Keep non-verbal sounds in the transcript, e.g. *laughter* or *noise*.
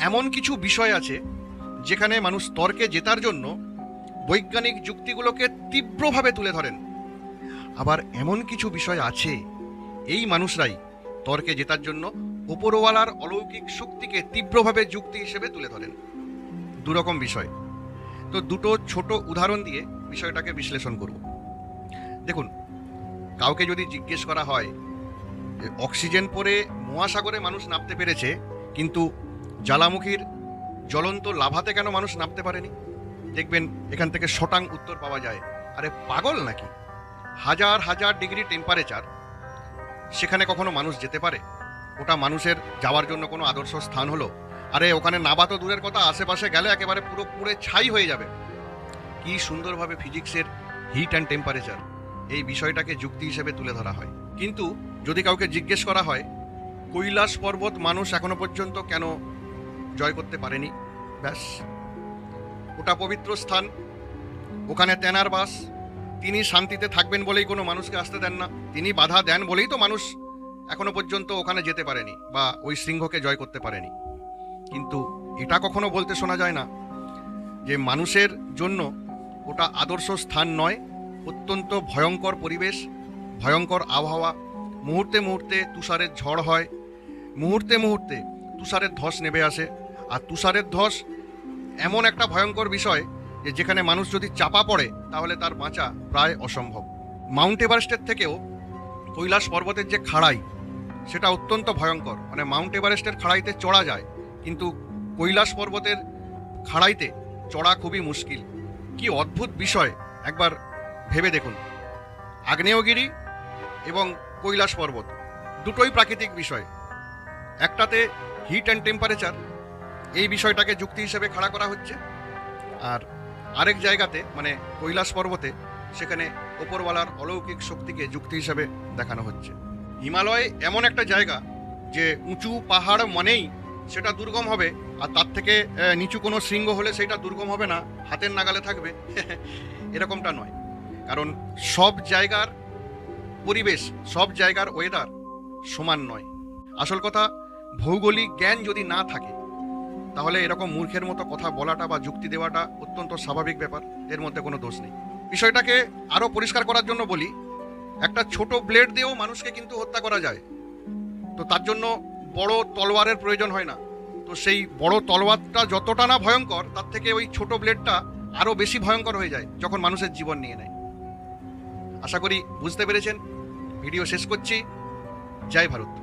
এমন কিছু বিষয় আছে যেখানে মানুষ তর্কে জেতার জন্য বৈজ্ঞানিক যুক্তিগুলোকে তীব্রভাবে তুলে ধরেন। আবার এমন কিছু বিষয় আছে এই মানুষরাই তর্কে জেতার জন্য ওপরওয়ালার অলৌকিক শক্তিকে তীব্রভাবে যুক্তি হিসেবে তুলে ধরেন। দুরকম বিষয়। তো দুটো ছোট উদাহরণ দিয়ে বিষয়টাকে বিশ্লেষণ করব। দেখুন, কাউকে যদি জিজ্ঞেস করা হয় অক্সিজেন পরে মহাসাগরে মানুষ নামতে পেরেছে, কিন্তু জ্বালামুখীর জ্বলন্ত লাভাতে কেন মানুষ নামতে পারেনি? দেখবেন এখান থেকে শটাং উত্তর পাওয়া যায়। আরে পাগল নাকি? হাজার হাজার ডিগ্রি টেম্পারেচার সেখানে কখনো মানুষ যেতে পারে? ওটা মানুষের যাওয়ার জন্য কোনো আদর্শ স্থান হলো? আরে ওখানে নাবা তো দূরের কথা, আশেপাশে গেলে একেবারে পুরো পুরে ছাই হয়ে যাবে। কি সুন্দরভাবে ফিজিক্সের হিট অ্যান্ড টেম্পারেচার এই বিষয়টাকে যুক্তি হিসেবে তুলে ধরা হয়। কিন্তু যদি কাউকে জিজ্ঞেস করা হয়, কৈলাস পর্বত মানুষ এখনও পর্যন্ত কেন জয় করতে পারেনি। ব্যাস। ওটা পবিত্র স্থান। ওখানে তেনার বাস। তিনি শান্তিতে থাকবেন বলেই কোনো মানুষকে আসতে দেন না। তিনি বাধা দেন বলেই তো মানুষ এখনও পর্যন্ত ওখানে যেতে পারেনি বা ওই সিংহকে জয় করতে পারেনি। কিন্তু এটা কখনো বলতে শোনা যায় না যে মানুষের জন্য ওটা আদর্শ স্থান নয়। অত্যন্ত ভয়ঙ্কর পরিবেশ, ভয়ঙ্কর আবহাওয়া। মুহূর্তে মুহূর্তে তুষারের ঝড় হয়। মুহূর্তে মুহূর্তে তুষারের ধস নেমে আসে। আর তুষারের ধস, এমন একটা ভয়ঙ্কর বিষয় যে যেখানে মানুষ যদি চাপা পড়ে, তাহলে তার বাঁচা প্রায় অসম্ভব। মাউন্ট এভারেস্টের থেকেও কৈলাস পর্বতের যে খাড়াই, সেটা অত্যন্ত ভয়ঙ্কর। মানে মাউন্ট এভারেস্টের খাড়াইতে চড়া যায়, কিন্তু কৈলাস পর্বতের খাড়াইতে চড়া খুবই মুশকিল। কি অদ্ভুত বিষয়, একবার ভেবে দেখুন। আগ্নেয়গিরি এবং কৈলাস পর্বত, দুটোই প্রাকৃতিক বিষয়। একটাতে হিট অ্যান্ড টেম্পারেচার এই বিষয়টাকে যুক্তি হিসেবে খাড়া করা হচ্ছে। আর আরেক জায়গাতে মানে কৈলাস পর্বতে, সেখানে ওপরওয়ালার অলৌকিক শক্তিকে যুক্তি হিসেবে দেখানো হচ্ছে। হিমালয় এমন একটা জায়গা যে উঁচু পাহাড় মানেই সেটা দুর্গম হবে, আর তার থেকে নিচু কোনো শৃঙ্গ হলে সেটা দুর্গম হবে না, হাতের নাগালে থাকবে। *laughs* এরকমটা নয়। কারণ সব জায়গার পরিবেশ, সব জায়গার ওয়েদার সমান নয়। আসল কথা, ভৌগোলিক জ্ঞান যদি না থাকে তাহলে এরকম মূর্খের মতো কথা বলাটা বা যুক্তি দেওয়াটা অত্যন্ত স্বাভাবিক ব্যাপার। এর মধ্যে কোনো দোষ নেই। বিষয়টাকে আরও পরিষ্কার করার জন্য বলি, একটা ছোট ব্লেড দিয়েও মানুষকে কিন্তু হত্যা করা যায়। তো তার জন্য বড় তলোয়ারের প্রয়োজন হয় না। তো সেই বড় তলোয়ারটা যতটা না ভয়ঙ্কর, তার থেকে ওই ছোট ব্লেডটা আরও বেশি ভয়ঙ্কর হয়ে যায় যখন মানুষের জীবন নিয়ে নেয়। আশা করি বুঝতে পেরেছেন। ভিডিও শেষ করছি। জয় ভারত।